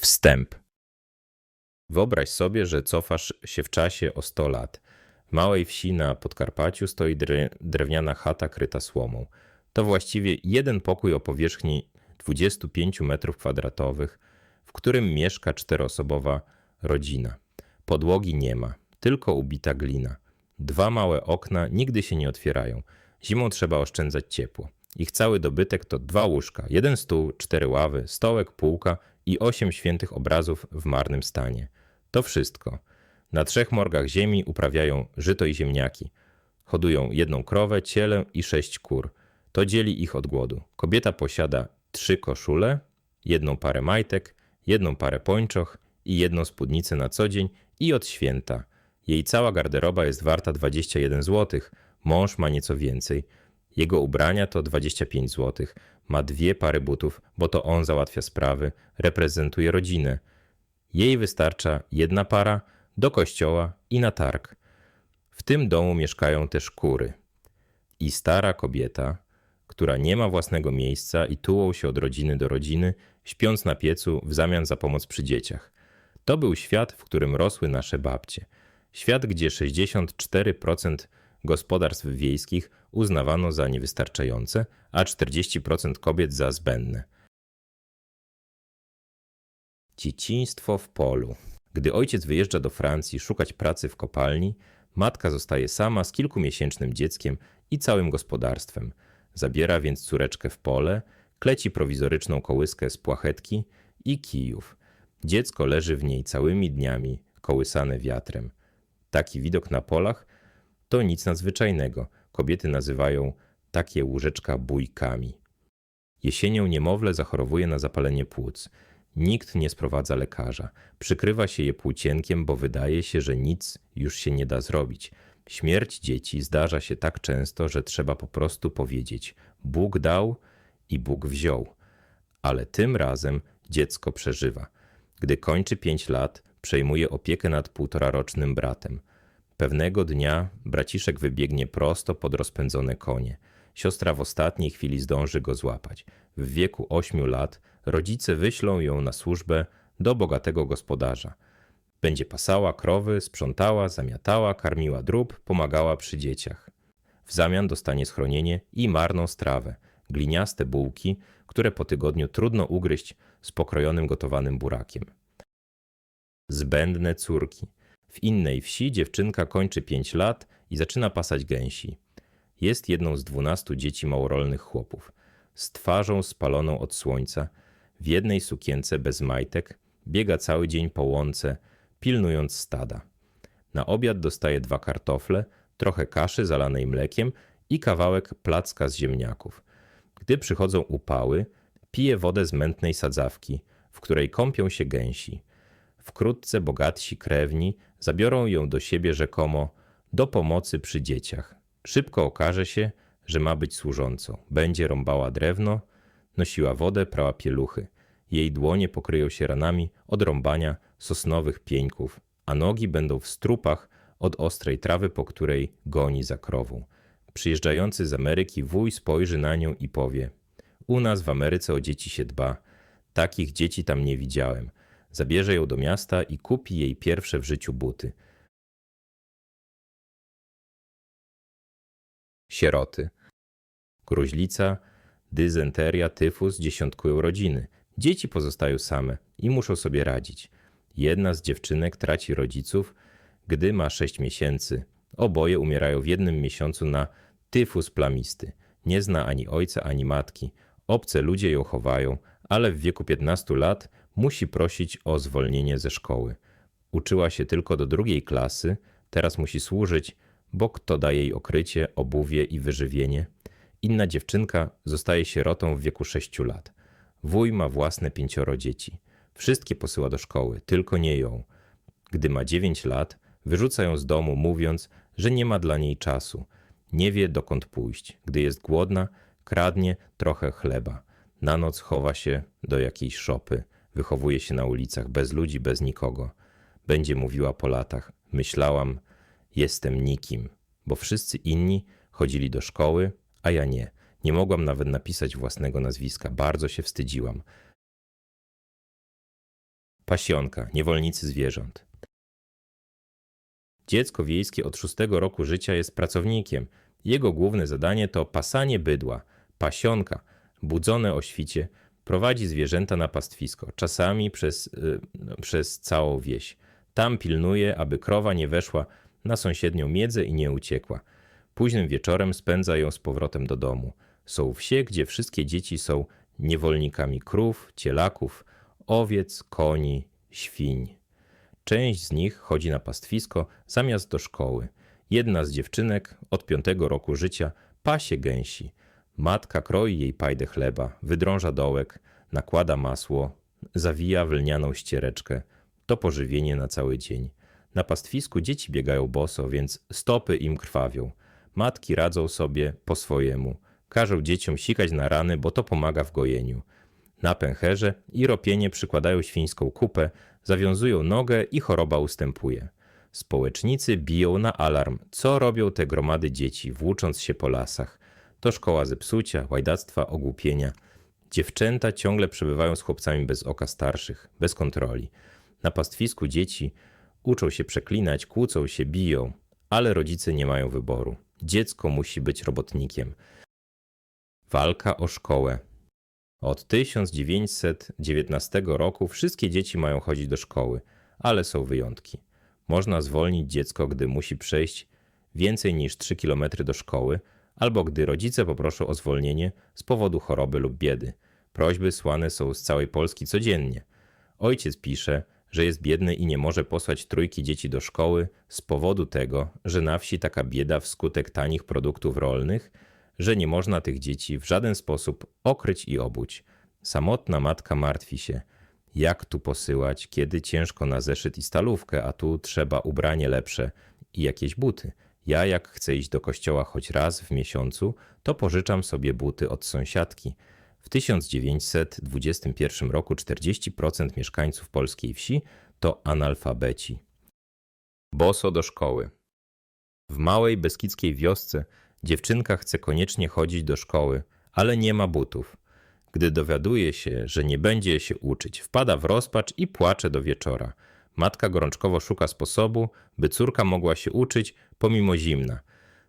Wstęp. Wyobraź sobie, że cofasz się w czasie o 100 lat. W małej wsi na Podkarpaciu stoi dre- drewniana chata kryta słomą. To właściwie jeden pokój o powierzchni 25 m2, w którym mieszka czteroosobowa rodzina. Podłogi nie ma, tylko ubita glina. Dwa małe okna nigdy się nie otwierają. Zimą trzeba oszczędzać ciepło. Ich cały dobytek to dwa łóżka, jeden stół, cztery ławy, stołek, półka i osiem świętych obrazów w marnym stanie. To wszystko. Na trzech morgach ziemi uprawiają żyto i ziemniaki. Hodują jedną krowę, cielę i sześć kur. To dzieli ich od głodu. Kobieta posiada trzy koszule, jedną parę majtek, jedną parę pończoch i jedną spódnicę na co dzień i od święta. Jej cała garderoba jest warta 21 zł. Mąż ma nieco więcej. Jego ubrania to 25 zł. Ma dwie pary butów, bo to on załatwia sprawy, reprezentuje rodzinę. Jej wystarcza jedna para do kościoła i na targ. W tym domu mieszkają też kury. I stara kobieta, która nie ma własnego miejsca i tułą się od rodziny do rodziny, śpiąc na piecu w zamian za pomoc przy dzieciach. To był świat, w którym rosły nasze babcie. Świat, gdzie 64% gospodarstw wiejskich uznawano za niewystarczające, a 40% kobiet za zbędne. Dzieciństwo w polu. Gdy ojciec wyjeżdża do Francji szukać pracy w kopalni, matka zostaje sama z kilkumiesięcznym dzieckiem i całym gospodarstwem. Zabiera więc córeczkę w pole, kleci prowizoryczną kołyskę z płachetki i kijów. Dziecko leży w niej całymi dniami, kołysane wiatrem. Taki widok na polach to nic nadzwyczajnego. Kobiety nazywają takie łóżeczka bójkami. Jesienią niemowlę zachorowuje na zapalenie płuc. Nikt nie sprowadza lekarza. Przykrywa się je płócienkiem, bo wydaje się, że nic już się nie da zrobić. Śmierć dzieci zdarza się tak często, że trzeba po prostu powiedzieć: Bóg dał i Bóg wziął. Ale tym razem dziecko przeżywa. Gdy kończy pięć lat, przejmuje opiekę nad półtorarocznym bratem. Pewnego dnia braciszek wybiegnie prosto pod rozpędzone konie. Siostra w ostatniej chwili zdąży go złapać. W wieku ośmiu lat rodzice wyślą ją na służbę do bogatego gospodarza. Będzie pasała krowy, sprzątała, zamiatała, karmiła drób, pomagała przy dzieciach. W zamian dostanie schronienie i marną strawę, gliniaste bułki, które po tygodniu trudno ugryźć z pokrojonym gotowanym burakiem. Zbędne córki. W innej wsi dziewczynka kończy 5 lat i zaczyna pasać gęsi. Jest jedną z dwunastu dzieci małorolnych chłopów. Z twarzą spaloną od słońca, w jednej sukience bez majtek, biega cały dzień po łące, pilnując stada. Na obiad dostaje dwa kartofle, trochę kaszy zalanej mlekiem i kawałek placka z ziemniaków. Gdy przychodzą upały, pije wodę z mętnej sadzawki, w której kąpią się gęsi. Wkrótce bogatsi krewni zabiorą ją do siebie rzekomo do pomocy przy dzieciach. Szybko okaże się, że ma być służącą. Będzie rąbała drewno, nosiła wodę, prała pieluchy. Jej dłonie pokryją się ranami od rąbania sosnowych pieńków, a nogi będą w strupach od ostrej trawy, po której goni za krową. Przyjeżdżający z Ameryki wuj spojrzy na nią i powie: U nas w Ameryce o dzieci się dba. Takich dzieci tam nie widziałem. Zabierze ją do miasta i kupi jej pierwsze w życiu buty. Sieroty. Gruźlica, dysenteria, tyfus dziesiątkują rodziny. Dzieci pozostają same i muszą sobie radzić. Jedna z dziewczynek traci rodziców, gdy ma 6 miesięcy. Oboje umierają w jednym miesiącu na tyfus plamisty. Nie zna ani ojca, ani matki. Obce ludzie ją chowają, ale w wieku 15 lat musi prosić o zwolnienie ze szkoły. Uczyła się tylko do drugiej klasy, teraz musi służyć, bo kto daje jej okrycie, obuwie i wyżywienie. Inna dziewczynka zostaje sierotą w wieku 6 lat. Wuj ma własne pięcioro dzieci. Wszystkie posyła do szkoły, tylko nie ją. Gdy ma 9 lat, wyrzuca ją z domu, mówiąc, że nie ma dla niej czasu. Nie wie dokąd pójść. Gdy jest głodna, kradnie trochę chleba. Na noc chowa się do jakiejś szopy. Wychowuje się na ulicach, bez ludzi, bez nikogo. Będzie mówiła po latach. Myślałam, jestem nikim, bo wszyscy inni chodzili do szkoły, a ja nie. Nie mogłam nawet napisać własnego nazwiska. Bardzo się wstydziłam. Pasionka, niewolnicy zwierząt. Dziecko wiejskie od szóstego roku życia jest pracownikiem. Jego główne zadanie to pasanie bydła. Pasionka, budzone o świcie, prowadzi zwierzęta na pastwisko, czasami przez, y, no, przez całą wieś. Tam pilnuje, aby krowa nie weszła na sąsiednią miedzę i nie uciekła. Późnym wieczorem spędza ją z powrotem do domu. Są wsie, gdzie wszystkie dzieci są niewolnikami krów, cielaków, owiec, koni, świń. Część z nich chodzi na pastwisko zamiast do szkoły. Jedna z dziewczynek od piątego roku życia pasie gęsi. Matka kroi jej pajdę chleba, wydrąża dołek, nakłada masło, zawija w lnianą ściereczkę. To pożywienie na cały dzień. Na pastwisku dzieci biegają boso, więc stopy im krwawią. Matki radzą sobie po swojemu. Każą dzieciom sikać na rany, bo to pomaga w gojeniu. Na pęcherze i ropienie przykładają świńską kupę, zawiązują nogę i choroba ustępuje. Społecznicy biją na alarm, co robią te gromady dzieci, włócząc się po lasach. To szkoła zepsucia, łajdactwa, ogłupienia. Dziewczęta ciągle przebywają z chłopcami bez oka starszych, bez kontroli. Na pastwisku dzieci uczą się przeklinać, kłócą się, biją, ale rodzice nie mają wyboru. Dziecko musi być robotnikiem. Walka o szkołę. Od 1919 roku wszystkie dzieci mają chodzić do szkoły, ale są wyjątki. Można zwolnić dziecko, gdy musi przejść więcej niż 3 km do szkoły, albo gdy rodzice poproszą o zwolnienie z powodu choroby lub biedy. Prośby słane są z całej Polski codziennie. Ojciec pisze, że jest biedny i nie może posłać trójki dzieci do szkoły z powodu tego, że na wsi taka bieda wskutek tanich produktów rolnych, że nie można tych dzieci w żaden sposób okryć i obuć. Samotna matka martwi się. Jak tu posyłać, kiedy ciężko na zeszyt i stalówkę, a tu trzeba ubranie lepsze i jakieś buty. Ja, jak chcę iść do kościoła choć raz w miesiącu, to pożyczam sobie buty od sąsiadki. W 1921 roku 40% mieszkańców polskiej wsi to analfabeci. Boso do szkoły. W małej beskidzkiej wiosce dziewczynka chce koniecznie chodzić do szkoły, ale nie ma butów. Gdy dowiaduje się, że nie będzie się uczyć, wpada w rozpacz i płacze do wieczora. Matka gorączkowo szuka sposobu, by córka mogła się uczyć pomimo zimna.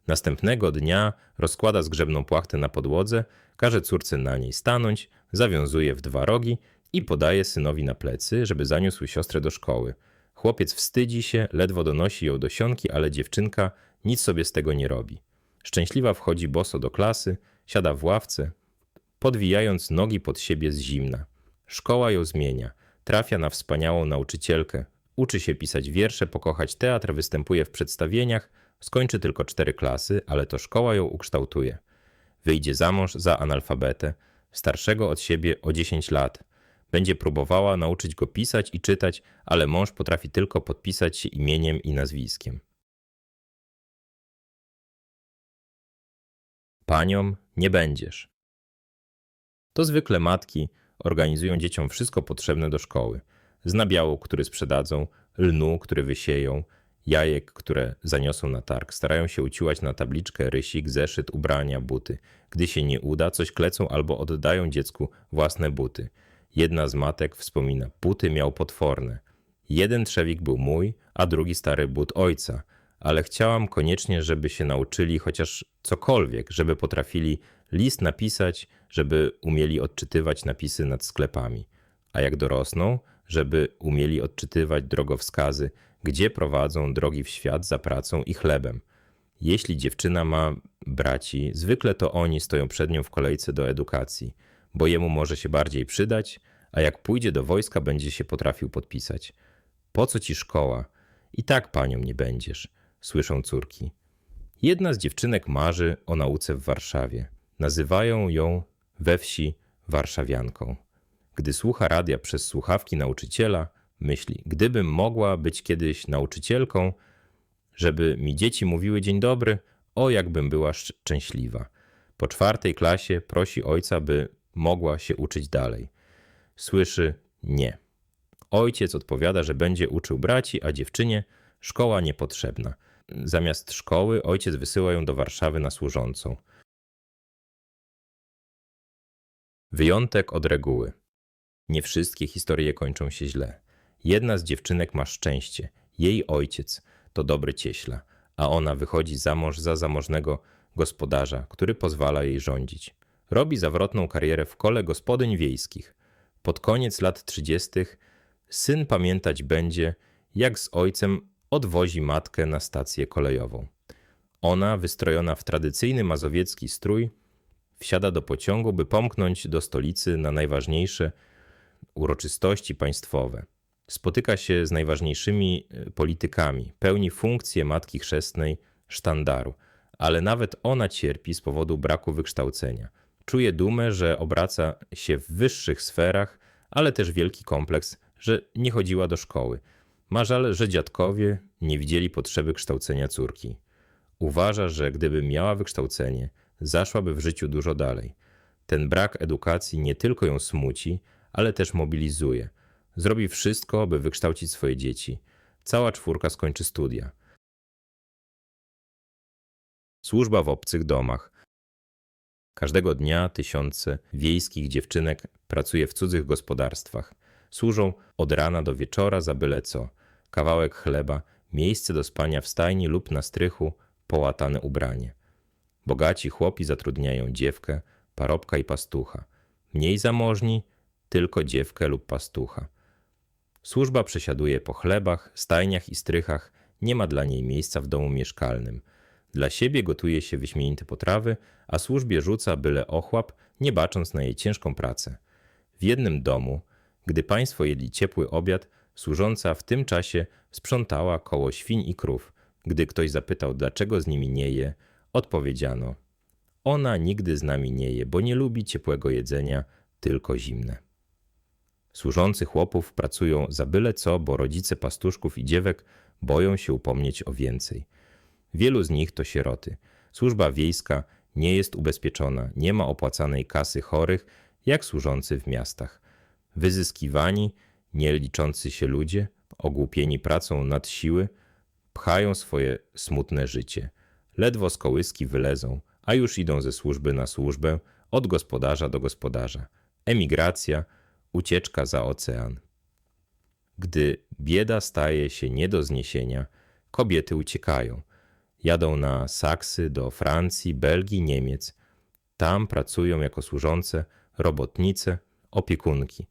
Następnego dnia rozkłada zgrzebną płachtę na podłodze, każe córce na niej stanąć, zawiązuje w dwa rogi i podaje synowi na plecy, żeby zaniósł siostrę do szkoły. Chłopiec wstydzi się, ledwo donosi ją do sionki, ale dziewczynka nic sobie z tego nie robi. Szczęśliwa wchodzi boso do klasy, siada w ławce, podwijając nogi pod siebie z zimna. Szkoła ją zmienia. Trafia na wspaniałą nauczycielkę. Uczy się pisać wiersze, pokochać teatr, występuje w przedstawieniach, skończy tylko cztery klasy, ale to szkoła ją ukształtuje. Wyjdzie za mąż za analfabetę, starszego od siebie o 10 lat. Będzie próbowała nauczyć go pisać i czytać, ale mąż potrafi tylko podpisać się imieniem i nazwiskiem. Paniom nie będziesz. To zwykle matki organizują dzieciom wszystko potrzebne do szkoły. Z nabiału, który sprzedadzą, lnu, który wysieją, jajek, które zaniosą na targ. Starają się uciłać na tabliczkę rysik, zeszyt, ubrania, buty. Gdy się nie uda, coś klecą albo oddają dziecku własne buty. Jedna z matek wspomina, buty miał potworne. Jeden trzewik był mój, a drugi stary but ojca, ale chciałam koniecznie, żeby się nauczyli chociaż cokolwiek, żeby potrafili list napisać, żeby umieli odczytywać napisy nad sklepami. A jak dorosną, żeby umieli odczytywać drogowskazy, gdzie prowadzą drogi w świat za pracą i chlebem. Jeśli dziewczyna ma braci, zwykle to oni stoją przed nią w kolejce do edukacji, bo jemu może się bardziej przydać, a jak pójdzie do wojska, będzie się potrafił podpisać. Po co ci szkoła? I tak panią nie będziesz, słyszą córki. Jedna z dziewczynek marzy o nauce w Warszawie. Nazywają ją we wsi warszawianką. Gdy słucha radia przez słuchawki nauczyciela, myśli: Gdybym mogła być kiedyś nauczycielką, żeby mi dzieci mówiły dzień dobry, o jakbym była szczęśliwa. Po czwartej klasie prosi ojca, by mogła się uczyć dalej. Słyszy nie. Ojciec odpowiada, że będzie uczył braci, a dziewczynie szkoła niepotrzebna. Zamiast szkoły ojciec wysyła ją do Warszawy na służącą. Wyjątek od reguły. Nie wszystkie historie kończą się źle. Jedna z dziewczynek ma szczęście. Jej ojciec to dobry cieśla, a ona wychodzi za mąż za zamożnego gospodarza, który pozwala jej rządzić. Robi zawrotną karierę w kole gospodyń wiejskich. Pod koniec lat trzydziestych syn pamiętać będzie, jak z ojcem odwozi matkę na stację kolejową. Ona, wystrojona w tradycyjny mazowiecki strój, wsiada do pociągu, by pomknąć do stolicy na najważniejsze uroczystości państwowe. Spotyka się z najważniejszymi e, politykami, pełni funkcję matki chrzestnej sztandaru, ale nawet ona cierpi z powodu braku wykształcenia. Czuje dumę, że obraca się w wyższych sferach, ale też wielki kompleks, że nie chodziła do szkoły. Ma żal, że dziadkowie nie widzieli potrzeby kształcenia córki. Uważa, że gdyby miała wykształcenie, zaszłaby w życiu dużo dalej. Ten brak edukacji nie tylko ją smuci, ale też mobilizuje. Zrobi wszystko, by wykształcić swoje dzieci. Cała czwórka skończy studia. Służba w obcych domach. Każdego dnia tysiące wiejskich dziewczynek pracuje w cudzych gospodarstwach. Służą od rana do wieczora za byle co. Kawałek chleba, miejsce do spania w stajni lub na strychu, połatane ubranie. Bogaci chłopi zatrudniają dziewkę, parobka i pastucha. Mniej zamożni tylko dziewkę lub pastucha. Służba przesiaduje po chlebach, stajniach i strychach, nie ma dla niej miejsca w domu mieszkalnym. Dla siebie gotuje się wyśmienite potrawy, a służbie rzuca byle ochłap, nie bacząc na jej ciężką pracę. W jednym domu, gdy państwo jedli ciepły obiad, służąca w tym czasie sprzątała koło świń i krów. Gdy ktoś zapytał, dlaczego z nimi nie je, odpowiedziano: Ona nigdy z nami nie je, bo nie lubi ciepłego jedzenia, tylko zimne. Służący chłopów pracują za byle co, bo rodzice pastuszków i dziewek boją się upomnieć o więcej. Wielu z nich to sieroty. Służba wiejska nie jest ubezpieczona, nie ma opłacanej kasy chorych, jak służący w miastach. Wyzyskiwani, nie liczący się ludzie, ogłupieni pracą nad siły, pchają swoje smutne życie. Ledwo z kołyski wylezą, a już idą ze służby na służbę, od gospodarza do gospodarza. Emigracja, ucieczka za ocean. Gdy bieda staje się nie do zniesienia, kobiety uciekają. Jadą na Saksy do Francji, Belgii, Niemiec. Tam pracują jako służące, robotnice, opiekunki.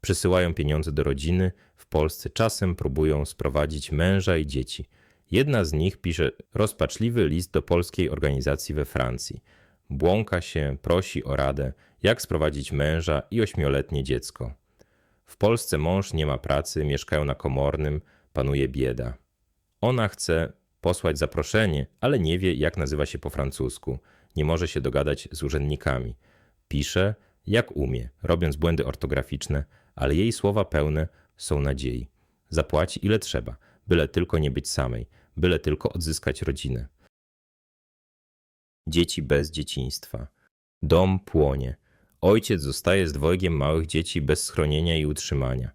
Przesyłają pieniądze do rodziny, w Polsce czasem próbują sprowadzić męża i dzieci. Jedna z nich pisze rozpaczliwy list do polskiej organizacji we Francji. Błąka się, prosi o radę, jak sprowadzić męża i ośmioletnie dziecko. W Polsce mąż nie ma pracy, mieszkają na komornym, panuje bieda. Ona chce posłać zaproszenie, ale nie wie, jak nazywa się po francusku. Nie może się dogadać z urzędnikami. Pisze, jak umie, robiąc błędy ortograficzne, ale jej słowa pełne są nadziei. Zapłaci ile trzeba, byle tylko nie być samej, byle tylko odzyskać rodzinę. Dzieci bez dzieciństwa. Dom płonie. Ojciec zostaje z dwojgiem małych dzieci bez schronienia i utrzymania.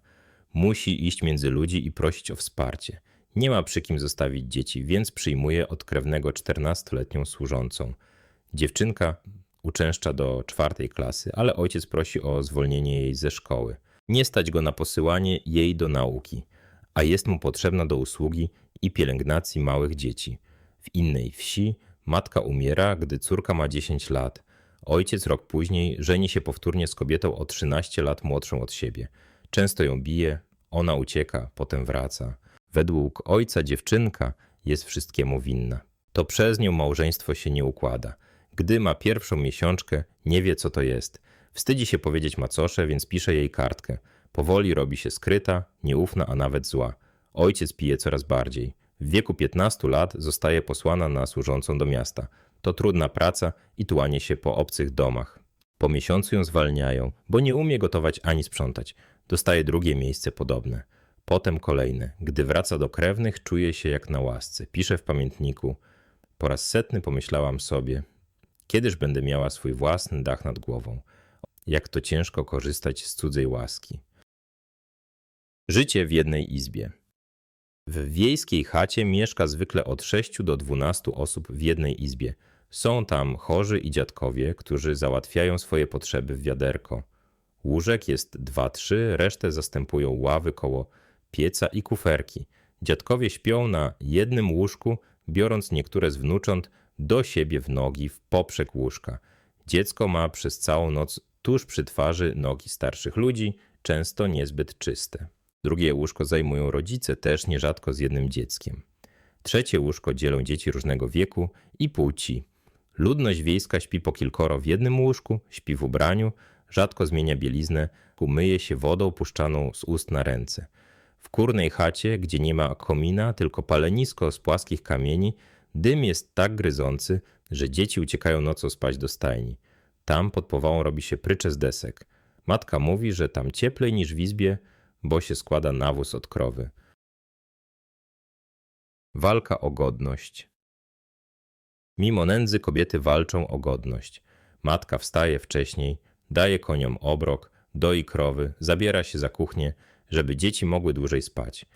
Musi iść między ludzi i prosić o wsparcie. Nie ma przy kim zostawić dzieci, więc przyjmuje od krewnego czternastoletnią służącą. Dziewczynka uczęszcza do czwartej klasy, ale ojciec prosi o zwolnienie jej ze szkoły. Nie stać go na posyłanie jej do nauki, a jest mu potrzebna do usługi i pielęgnacji małych dzieci. W innej wsi matka umiera, gdy córka ma 10 lat. Ojciec rok później żeni się powtórnie z kobietą o 13 lat młodszą od siebie. Często ją bije, ona ucieka, potem wraca. Według ojca dziewczynka jest wszystkiemu winna. To przez nią małżeństwo się nie układa. Gdy ma pierwszą miesiączkę, nie wie co to jest. Wstydzi się powiedzieć macosze, więc pisze jej kartkę. Powoli robi się skryta, nieufna, a nawet zła. Ojciec pije coraz bardziej. W wieku 15 lat zostaje posłana na służącą do miasta. To trudna praca i tułanie się po obcych domach. Po miesiącu ją zwalniają, bo nie umie gotować ani sprzątać. Dostaje drugie miejsce podobne. Potem kolejne. Gdy wraca do krewnych, czuje się jak na łasce. Pisze w pamiętniku. Po raz setny pomyślałam sobie, kiedyż będę miała swój własny dach nad głową. Jak to ciężko korzystać z cudzej łaski. Życie w jednej izbie. W wiejskiej chacie mieszka zwykle od 6 do 12 osób w jednej izbie. Są tam chorzy i dziadkowie, którzy załatwiają swoje potrzeby w wiaderko. Łóżek jest 2-3, resztę zastępują ławy koło pieca i kuferki. Dziadkowie śpią na jednym łóżku, biorąc niektóre z wnucząt do siebie w nogi w poprzek łóżka. Dziecko ma przez całą noc tuż przy twarzy nogi starszych ludzi, często niezbyt czyste. Drugie łóżko zajmują rodzice, też nierzadko z jednym dzieckiem. Trzecie łóżko dzielą dzieci różnego wieku i płci. Ludność wiejska śpi po kilkoro w jednym łóżku, śpi w ubraniu, rzadko zmienia bieliznę, umyje się wodą puszczaną z ust na ręce. W kurnej chacie, gdzie nie ma komina, tylko palenisko z płaskich kamieni, dym jest tak gryzący, że dzieci uciekają nocą spać do stajni. Tam pod powałą robi się prycze z desek. Matka mówi, że tam cieplej niż w izbie, bo się składa nawóz od krowy. Walka o godność. Mimo nędzy kobiety walczą o godność. Matka wstaje wcześniej, daje koniom obrok, doi krowy, zabiera się za kuchnię, żeby dzieci mogły dłużej spać.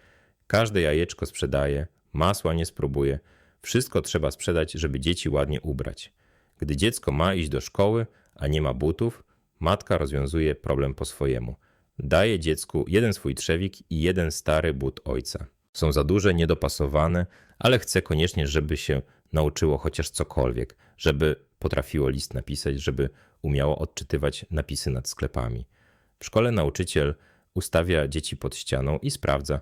Każde jajeczko sprzedaje, masła nie spróbuje, wszystko trzeba sprzedać, żeby dzieci ładnie ubrać. Gdy dziecko ma iść do szkoły, a nie ma butów, matka rozwiązuje problem po swojemu. Daje dziecku jeden swój trzewik i jeden stary but ojca. Są za duże, niedopasowane, ale chce koniecznie, żeby się nauczyło chociaż cokolwiek, żeby potrafiło list napisać, żeby umiało odczytywać napisy nad sklepami. W szkole nauczyciel ustawia dzieci pod ścianą i sprawdza,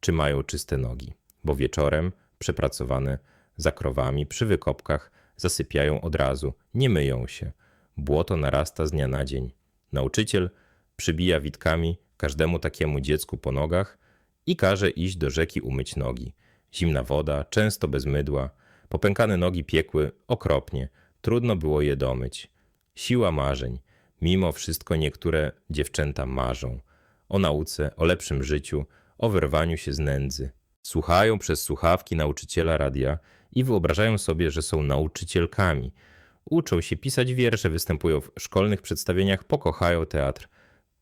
czy mają czyste nogi, bo wieczorem przepracowane za krowami przy wykopkach zasypiają od razu, nie myją się. Błoto narasta z dnia na dzień. Nauczyciel przybija witkami każdemu takiemu dziecku po nogach i każe iść do rzeki umyć nogi. Zimna woda, często bez mydła, popękane nogi piekły okropnie, trudno było je domyć. Siła marzeń. Mimo wszystko niektóre dziewczęta marzą o nauce, o lepszym życiu, o wyrwaniu się z nędzy. Słuchają przez słuchawki nauczyciela radia i wyobrażają sobie, że są nauczycielkami. Uczą się pisać wiersze, występują w szkolnych przedstawieniach, pokochają teatr.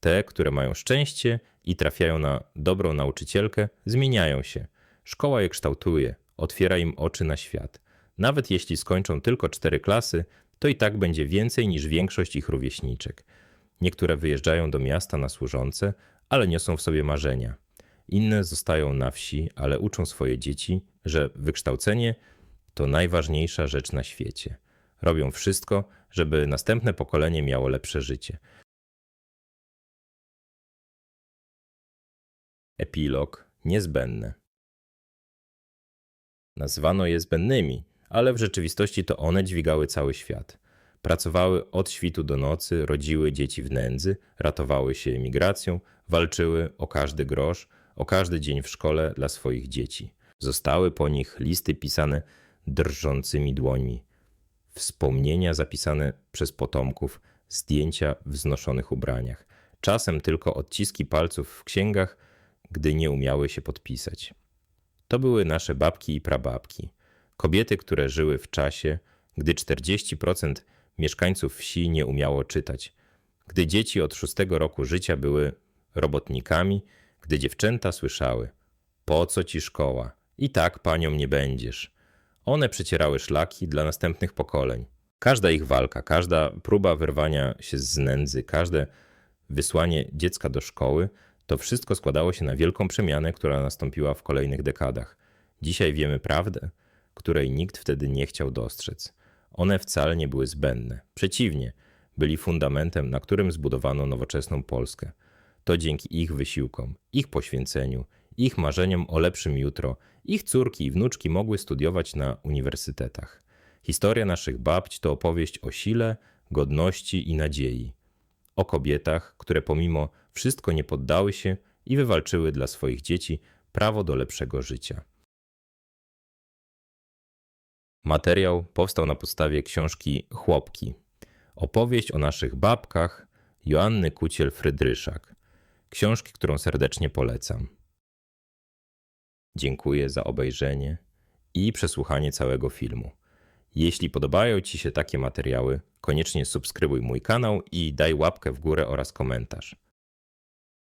Te, które mają szczęście i trafiają na dobrą nauczycielkę, zmieniają się. Szkoła je kształtuje, otwiera im oczy na świat. Nawet jeśli skończą tylko cztery klasy, to i tak będzie więcej niż większość ich rówieśniczek. Niektóre wyjeżdżają do miasta na służące, ale niosą w sobie marzenia. Inne zostają na wsi, ale uczą swoje dzieci, że wykształcenie to najważniejsza rzecz na świecie. Robią wszystko, żeby następne pokolenie miało lepsze życie. Epilog niezbędne. Nazwano je zbędnymi, ale w rzeczywistości to one dźwigały cały świat. Pracowały od świtu do nocy, rodziły dzieci w nędzy, ratowały się emigracją, walczyły o każdy grosz, o każdy dzień w szkole dla swoich dzieci. Zostały po nich listy pisane drżącymi dłońmi, wspomnienia zapisane przez potomków, zdjęcia w znoszonych ubraniach, czasem tylko odciski palców w księgach, gdy nie umiały się podpisać. To były nasze babki i prababki, kobiety, które żyły w czasie, gdy 40% mieszkańców wsi nie umiało czytać, gdy dzieci od szóstego roku życia były robotnikami, gdy dziewczęta słyszały: Po co ci szkoła? I tak panią nie będziesz. One przecierały szlaki dla następnych pokoleń. Każda ich walka, każda próba wyrwania się z nędzy, każde wysłanie dziecka do szkoły, to wszystko składało się na wielką przemianę, która nastąpiła w kolejnych dekadach. Dzisiaj wiemy prawdę, której nikt wtedy nie chciał dostrzec. One wcale nie były zbędne. Przeciwnie, byli fundamentem, na którym zbudowano nowoczesną Polskę. To dzięki ich wysiłkom, ich poświęceniu, ich marzeniom o lepszym jutro, ich córki i wnuczki mogły studiować na uniwersytetach. Historia naszych babć to opowieść o sile, godności i nadziei. O kobietach, które pomimo wszystko nie poddały się i wywalczyły dla swoich dzieci prawo do lepszego życia. Materiał powstał na podstawie książki Chłopki. Opowieść o naszych babkach Joanny Kuciel-Frydryszak. Książki, którą serdecznie polecam. Dziękuję za obejrzenie i przesłuchanie całego filmu. Jeśli podobają Ci się takie materiały, koniecznie subskrybuj mój kanał i daj łapkę w górę oraz komentarz.